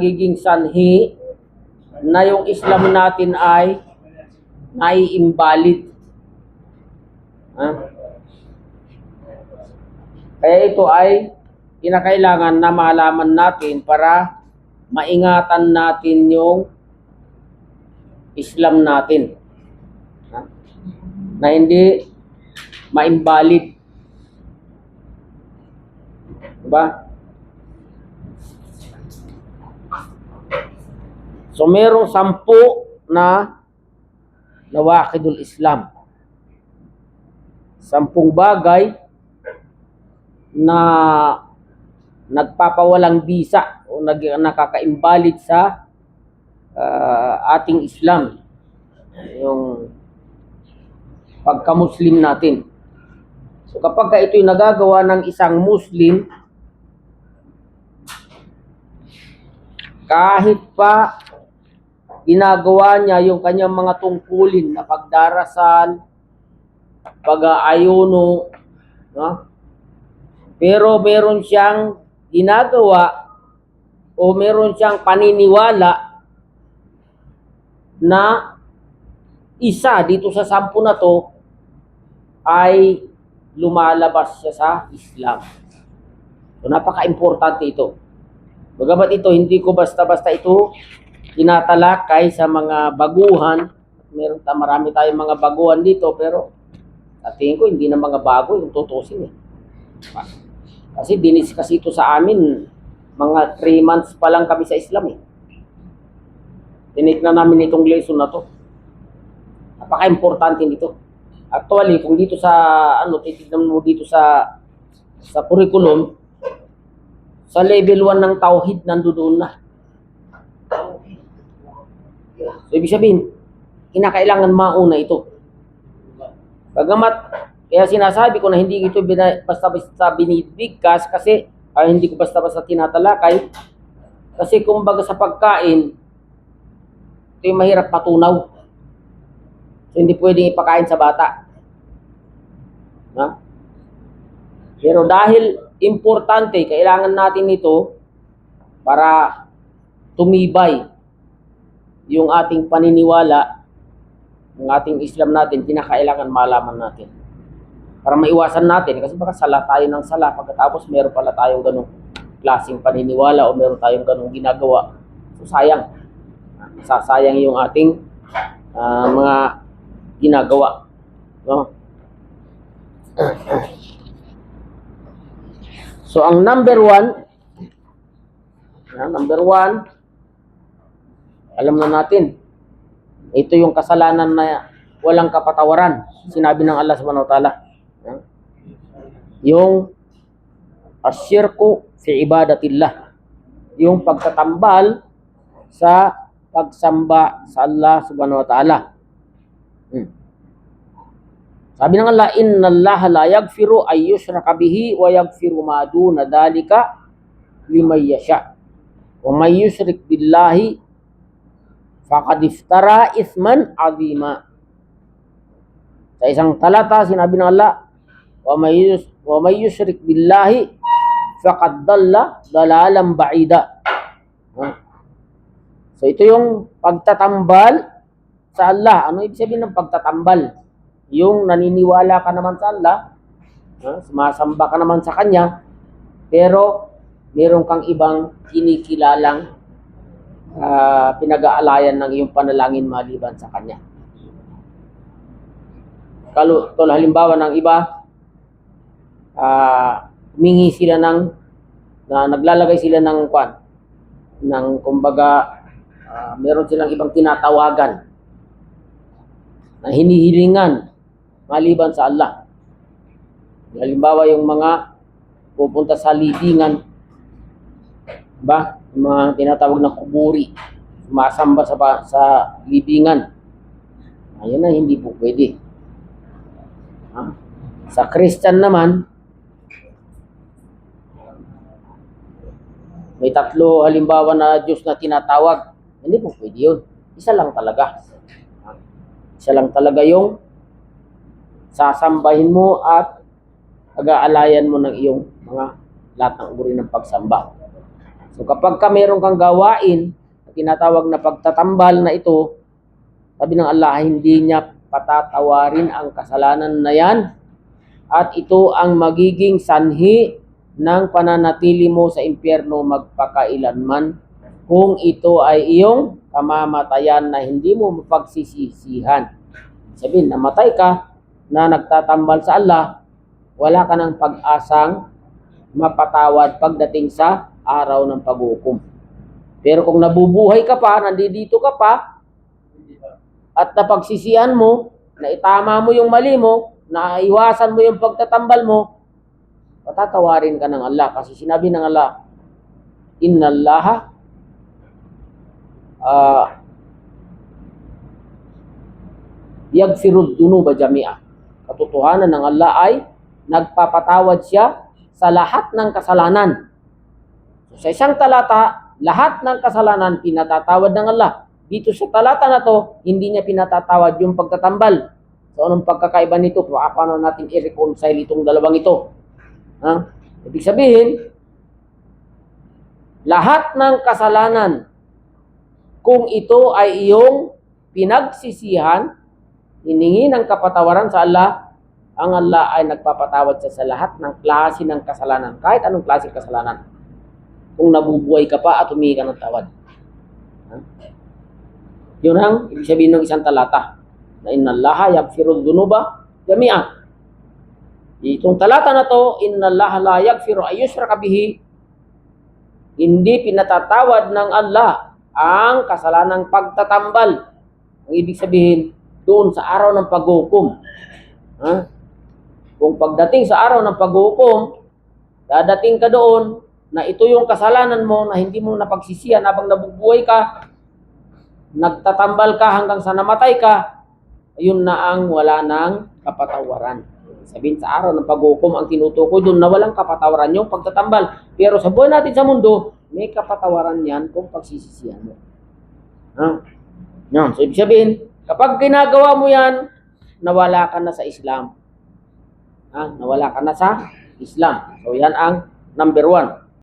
nagiging sanhi na yung Islam natin ay nai-invalid. Ha? Kaya ito ay kinakailangan na malaman natin para maingatan natin yung Islam natin. Ha? Na hindi ma-invalid. Diba? So merong sampu na nawakidul Islam. Sampung bagay na nagpapawalang bisa o nag, nakaka-invalid sa ah, ating Islam. Yung pagka-Muslim natin. So kapag ka ito'y nagagawa ng isang Muslim, kahit pa ginagawa niya yung kanyang mga tungkulin na pagdarasal, pag-aayuno, no? pero meron siyang ginagawa o meron siyang paniniwala na isa dito sa sampu na to ay lumalabas siya sa Islam. So napaka-importante ito. Bagamat ito, hindi ko basta-basta ito tinatalakay sa mga baguhan. Meron ta marami tayong mga baguhan dito pero sa tingin ko hindi na mga bago yung tutusin eh. Kasi dinis kasi ito sa amin mga 3 months pa lang kami sa Islam eh. Tinik na namin itong lesson na to. Napaka-importante nito. Actually, kung dito sa ano titignan mo dito sa sa curriculum sa level 1 ng tauhid nandoon na. So, ibig sabihin, kinakailangan mauna ito. Bagamat, kaya sinasabi ko na hindi ito basta-basta binibigkas kasi ay hindi ko basta-basta tinatalakay. Kasi kumbaga sa pagkain, ito yung mahirap patunaw. So, hindi pwedeng ipakain sa bata. Ha? Pero dahil importante, kailangan natin ito para tumibay yung ating paniniwala, yung ating Islam natin, kinakailangan malaman natin. Para maiwasan natin, kasi baka sala tayo ng sala, pagkatapos meron pala tayong ganong klaseng paniniwala o meron tayong ganong ginagawa. So sayang. Sasayang yung ating ah, mga ginagawa. No? So, ang number one, number one, alam na natin, ito yung kasalanan na walang kapatawaran. Sinabi ng Allah subhanahu wa ta'ala. Yung asyirku fi ibadatillah. Yung pagtatambal sa pagsamba sa Allah subhanahu wa ta'ala. Hmm. Sabi ng Allah, Inna Allah la yagfiru ay yushraka bihi wa yagfiru ma duna dalika liman yasha. Wa may yushrik billahi faqad iftara ithman azima. Sa isang talata, sinabi ng Allah, yushrik billahi faqad dalla dalalan ba'ida. Ha? So ito yung pagtatambal sa Allah. Ano ibig sabihin ng pagtatambal? yung naniniwala ka naman sa Allah, sumasamba ka naman sa Kanya, pero meron kang ibang kinikilalang ah, pinag-aalayan ng iyong panalangin maliban sa Kanya. Kalu, tol, halimbawa ng iba, ah, humingi sila ng, na naglalagay sila ng kwan, ng kumbaga, ah, meron silang ibang tinatawagan na hinihilingan maliban sa Allah. Halimbawa yung mga pupunta sa libingan, ba? Yung mga tinatawag na kuburi, sumasamba sa, sa libingan. Ayun na, hindi po pwede. Ha? Sa Christian naman, may tatlo halimbawa na Diyos na tinatawag. Hindi po pwede yun. Isa lang talaga. Isa lang talaga yung sasambahin mo at pag-aalayan mo ng iyong mga lahat ng uri ng pagsamba. So, kapag ka meron kang gawain na tinatawag na pagtatambal na ito, sabi ng Allah, hindi niya patatawarin ang kasalanan na yan at ito ang magiging sanhi ng pananatili mo sa impyerno magpakailanman kung ito ay iyong kamamatayan na hindi mo mapagsisisihan. Sabihin, namatay ka na nagtatambal sa Allah, wala ka ng pag-asang mapatawad pagdating sa araw ng paghukom. Pero kung nabubuhay ka pa, nandito ka pa, at napagsisihan mo, na itama mo yung mali mo, na iwasan mo yung pagtatambal mo, patatawarin ka ng Allah. Kasi sinabi ng Allah, Inna Allah uh, yagfirud dunuba jami'a. Katotohanan ng Allah ay nagpapatawad siya sa lahat ng kasalanan. So, sa isang talata, lahat ng kasalanan pinatatawad ng Allah. Dito sa talata na to, hindi niya pinatatawad yung pagtatambal. So anong pagkakaiba nito? Pa- Paano natin i-reconcile itong dalawang ito? Ha? Ibig sabihin, lahat ng kasalanan, kung ito ay iyong pinagsisihan, hiningi ng kapatawaran sa Allah, ang Allah ay nagpapatawad siya sa lahat ng klase ng kasalanan, kahit anong klase ng kasalanan. Kung nabubuhay ka pa at humingi ka ng tawad. Ha? Yun ang ibig sabihin ng isang talata. Na inna allaha yagfiru dhunuba jami'a. Itong talata na to, inna allaha la yagfiru ayyushraka bihi. Hindi pinatatawad ng Allah ang kasalanang pagtatambal. Ang ibig sabihin, doon sa araw ng paghukom. Ha? Kung pagdating sa araw ng paghukom, dadating ka doon na ito yung kasalanan mo na hindi mo napagsisihan habang nabubuhay ka, nagtatambal ka hanggang sa namatay ka, yun na ang wala ng kapatawaran. Sabihin sa araw ng paghukom ang tinutukoy doon na walang kapatawaran yung pagtatambal. Pero sa buhay natin sa mundo, may kapatawaran yan kung pagsisisihan mo. Ha? Yan. So, ibig sabihin, kapag ginagawa mo yan, nawala ka na sa Islam. Ha? Nawala ka na sa Islam. So, yan ang number one.